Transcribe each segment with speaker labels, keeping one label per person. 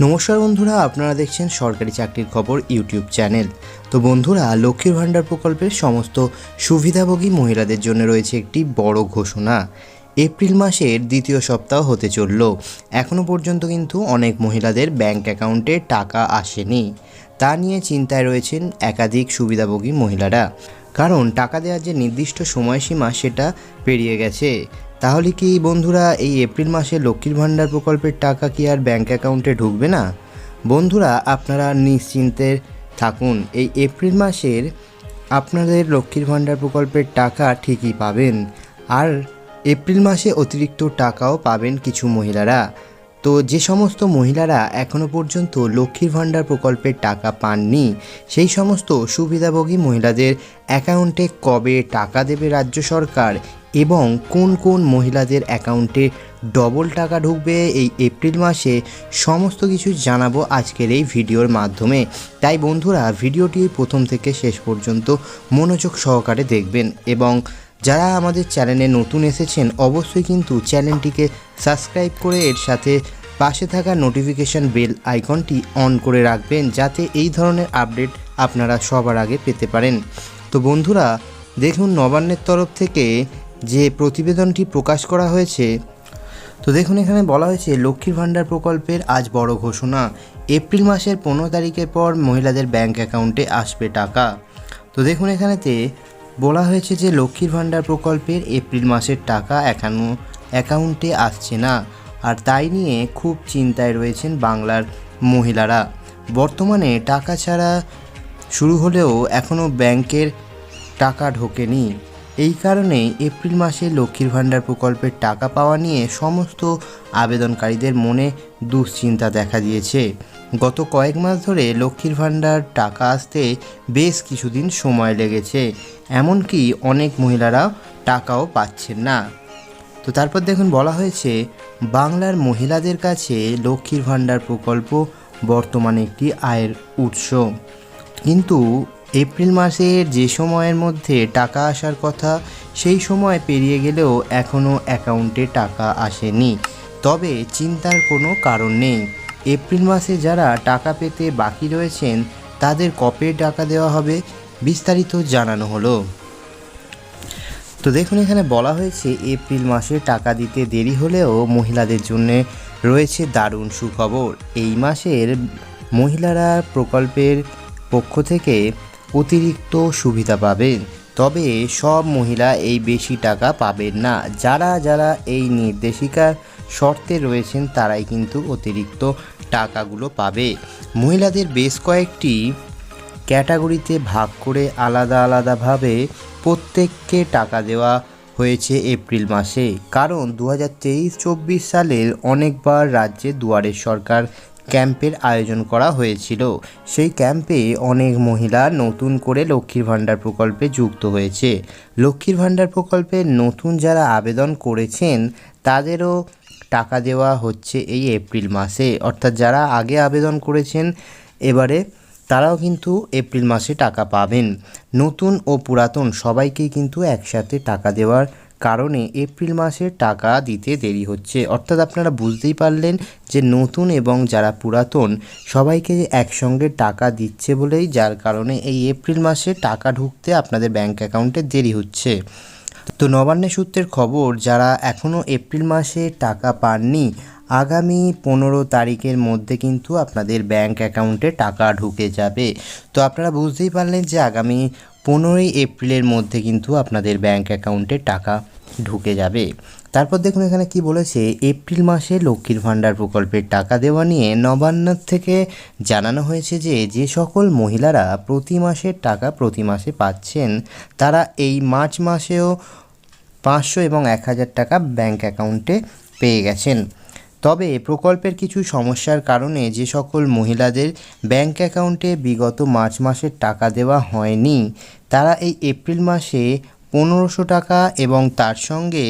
Speaker 1: নমস্কার বন্ধুরা, আপনারা দেখছেন সরকারি চাকরির খবর ইউটিউব চ্যানেল। তো বন্ধুরা, লক্ষ্মীর ভাণ্ডার প্রকল্পের সমস্ত সুবিধাভোগী মহিলাদের জন্য রয়েছে একটি বড় ঘোষণা। এপ্রিল মাসের দ্বিতীয় সপ্তাহ হতে চলল। এখনও পর্যন্ত কিন্তু অনেক মহিলাদের ব্যাংক অ্যাকাউন্টে টাকা আসেনি। তা নিয়ে চিন্তায় রয়েছেন একাধিক সুবিধাভোগী মহিলারা। কারণ টাকা দেওয়ার যে নির্দিষ্ট সময়সীমা, সেটা পেরিয়ে গেছে। তাহলে কি বন্ধুরা এই এপ্রিল মাসে লক্ষ্মীর ভাণ্ডার প্রকল্পের টাকা কি আর ব্যাঙ্ক অ্যাকাউন্টে ঢুকবে না? বন্ধুরা, আপনারা নিশ্চিন্তে থাকুন, এই এপ্রিল মাসের আপনাদের লক্ষ্মীর ভাণ্ডার প্রকল্পের টাকা ঠিকই পাবেন। আর এপ্রিল মাসে অতিরিক্ত টাকাও পাবেন কিছু মহিলারা। তো যে সমস্ত মহিলারা এখনও পর্যন্ত লক্ষ্মীর ভাণ্ডার প্রকল্পের টাকা পাননি, সেই সমস্ত সুবিধাভোগী মহিলাদের অ্যাকাউন্টে কবে টাকা দেবে রাজ্য সরকার এবং কোন কোন মহিলাদের অ্যাকাউন্টে ডবল টাকা ঢুকবে এই এপ্রিল মাসে সমস্ত কিছু জানাব আজকের এই ভিডিওর মাধ্যমে। তাই বন্ধুরা, ভিডিওটি প্রথম থেকে শেষ পর্যন্ত মনোযোগ সহকারে দেখবেন এবং যারা আমাদের চ্যানেলে নতুন এসেছেন, অবশ্যই কিন্তু চ্যানেলটিকে সাবস্ক্রাইব করে এর সাথে পাশে থাকা নোটিফিকেশন বেল আইকনটি অন করে রাখবেন যাতে এই ধরনের আপডেট আপনারা সবার আগে পেতে পারেন। তো বন্ধুরা, দেখুন নবান্নের তরফ থেকে যে প্রতিবেদনটি প্রকাশ করা হয়েছে। তো দেখুন, এখানে বলা হয়েছে, লক্ষ্মীর ভাণ্ডার প্রকল্পের আজ বড় ঘোষণা। এপ্রিল মাসের পনেরো তারিখের পর মহিলাদের ব্যাংক অ্যাকাউন্টে আসবে টাকা। তো দেখুন, এখানেতে বলা হয়েছে যে, লক্ষ্মীর ভাণ্ডার প্রকল্পের এপ্রিল মাসের টাকা এখনও অ্যাকাউন্টে আসছে না। আর তাই নিয়ে খুব চিন্তায় রয়েছেন বাংলার মহিলারা। বর্তমানে টাকা ছাড়া শুরু হলেও এখনও ব্যাংকের টাকা ঢোকেনি। এই কারণে এপ্রিল মাসে লক্ষ্মীর ভাণ্ডার প্রকল্পের টাকা পাওয়া নিয়ে সমস্ত আবেদনকারীদের মনে দুশ্চিন্তা দেখা দিয়েছে। গত কয়েক মাস ধরে লক্ষ্মীর ভাণ্ডার টাকা আসতে বেশ কিছুদিন সময় লেগেছে, এমনকি অনেক মহিলারা টাকাও পাচ্ছেন না। তো তারপর দেখুন, বলা হয়েছে, বাংলার মহিলাদের কাছে লক্ষ্মীর ভাণ্ডার প্রকল্প বর্তমানে একটি আয়ের উৎস। কিন্তু এপ্রিল মাসের যে সময়ের মধ্যে টাকা আসার কথা, সেই সময় পেরিয়ে গেলেও এখনও অ্যাকাউন্টে টাকা আসেনি। তবে চিন্তার কোনো কারণ নেই। এপ্রিল মাসে যারা টাকা পেতে বাকি রয়েছেন, তাদের কবে টাকা দেওয়া হবে বিস্তারিত জানানো হলো। তো দেখুন, এখানে বলা হয়েছে, এপ্রিল মাসে টাকা দিতে দেরি হলেও মহিলাদের জন্য রয়েছে দারুণ সুখবর। এই মাসের মহিলারা প্রকল্পের পক্ষ থেকে অতিরিক্ত সুবিধা পাবেন তবে সব মহিলা এই বেশি টাকা পাবেন না। যারা যারা এই নির্দেশিকার শর্তে রয়েছেন, তারাই কিন্তু অতিরিক্ত টাকাগুলো পাবে। মহিলাদের বেশ কয়েকটি ক্যাটাগরিতে ভাগ করে আলাদা, আলাদাভাবে প্রত্যেককে টাকা দেওয়া হয়েছে এপ্রিল মাসে। কারণ দু হাজার সালের অনেকবার রাজ্যে দুয়ারের সরকার ক্যাম্পের আয়োজন করা হয়েছিল। সেই ক্যাম্পে অনেক মহিলা নতুন করে লক্ষ্মীর ভাণ্ডার প্রকল্পে যুক্ত হয়েছে। লক্ষ্মীর ভাণ্ডার প্রকল্পে নতুন যারা আবেদন করেছেন, তাদেরও টাকা দেওয়া হচ্ছে এই এপ্রিল মাসে। অর্থাৎ যারা আগে আবেদন করেছেন, এবারে তারাও কিন্তু এপ্রিল মাসে টাকা পাবেন। নতুন ও পুরাতন সবাইকেই কিন্তু একসাথে টাকা দেওয়ার কারণে এপ্রিল মাসে টাকা দিতে দেরি হচ্ছে। অর্থাৎ আপনারা বুঝতেই পারলেন যে নতুন এবং যারা পুরাতন সবাইকে একসঙ্গে টাকা দিচ্ছে বলেই, যার কারণে এই এপ্রিল মাসে টাকা ঢুকতে আপনাদের ব্যাংক অ্যাকাউন্টে দেরি হচ্ছে। তো নবান্নের সূত্রের খবর, যারা এখনও এপ্রিল মাসে টাকা পাননি, আগামী পনেরো তারিখের মধ্যে কিন্তু আপনাদের ব্যাংক অ্যাকাউন্টে টাকা ঢুকে যাবে। তো আপনারা বুঝতেই পারলেন যে আগামী পনেরোই এপ্রিলের মধ্যে কিন্তু আপনাদের ব্যাঙ্ক অ্যাকাউন্টে টাকা ঢুকে যাবে। তারপর দেখুন এখানে কি বলেছে, এপ্রিল মাসে লক্ষ্মীর ভাণ্ডার প্রকল্পের টাকা দেওয়া নিয়ে নবান্নের থেকে জানানো হয়েছে যে যে সকল মহিলারা প্রতি মাসের টাকা প্রতি মাসে পাচ্ছেন, তারা এই মার্চ মাসেও পাঁচশো এবং এক হাজার টাকা ব্যাঙ্ক অ্যাকাউন্টে পেয়ে গেছেন। তবে প্রকল্পের কিছু সমস্যার কারণে যে সকল মহিলাদের ব্যাংক অ্যাকাউন্টে বিগত মার্চ মাসের টাকা দেওয়া হয়নি, তারা এই এপ্রিল মাসে পনেরোশো টাকা এবং তার সঙ্গে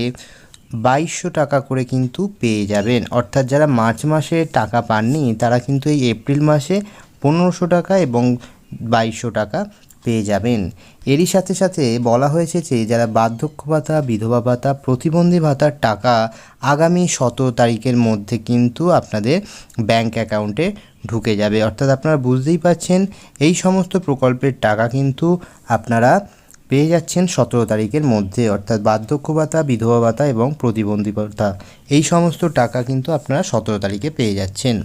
Speaker 1: বাইশশো টাকা করে কিন্তু পেয়ে যাবেন। অর্থাৎ যারা মার্চ মাসে টাকা পাননি, তারা কিন্তু এই এপ্রিল মাসে পনেরোশো টাকা এবং বাইশশো টাকা পেয়ে যাবেন। এরই সাথে সাথে বলা হয়েছে যে, যারা বার্ধক্য ভাতা, বিধবা ভাতা, প্রতিবন্ধী ভাতার টাকা আগামী সতেরো তারিখের মধ্যে কিন্তু আপনাদের ব্যাংক অ্যাকাউন্টে ঢুকে যাবে। অর্থাৎ আপনারা বুঝতেই পারছেন, এই সমস্ত প্রকল্পের টাকা কিন্তু আপনারা পেয়ে যাচ্ছেন সতেরো তারিখের মধ্যে। অর্থাৎ বার্ধক্য ভাতা, বিধবা ভাতা এবং প্রতিবন্ধী ভাতা, এই সমস্ত টাকা কিন্তু আপনারা সতেরো তারিখে পেয়ে যাচ্ছেন।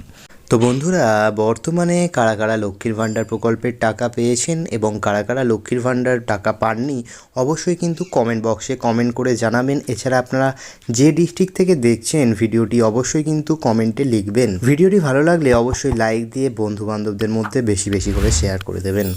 Speaker 1: তো বন্ধুরা, বর্তমানে কারা কারা লক্ষ্মীর ভাণ্ডার প্রকল্পের টাকা পেয়েছেন এবং কারা কারা লক্ষ্মীর ভাণ্ডার টাকা পাননি, অবশ্যই কিন্তু কমেন্ট বক্সে কমেন্ট করে জানাবেন। এছাড়া আপনারা যে ডিস্ট্রিক্ট থেকে দেখছেন ভিডিওটি অবশ্যই কিন্তু কমেন্টে লিখবেন। ভিডিওটি ভালো লাগলে অবশ্যই লাইক দিয়ে বন্ধু বান্ধবদের মধ্যে বেশি বেশি করে শেয়ার করে দেবেন।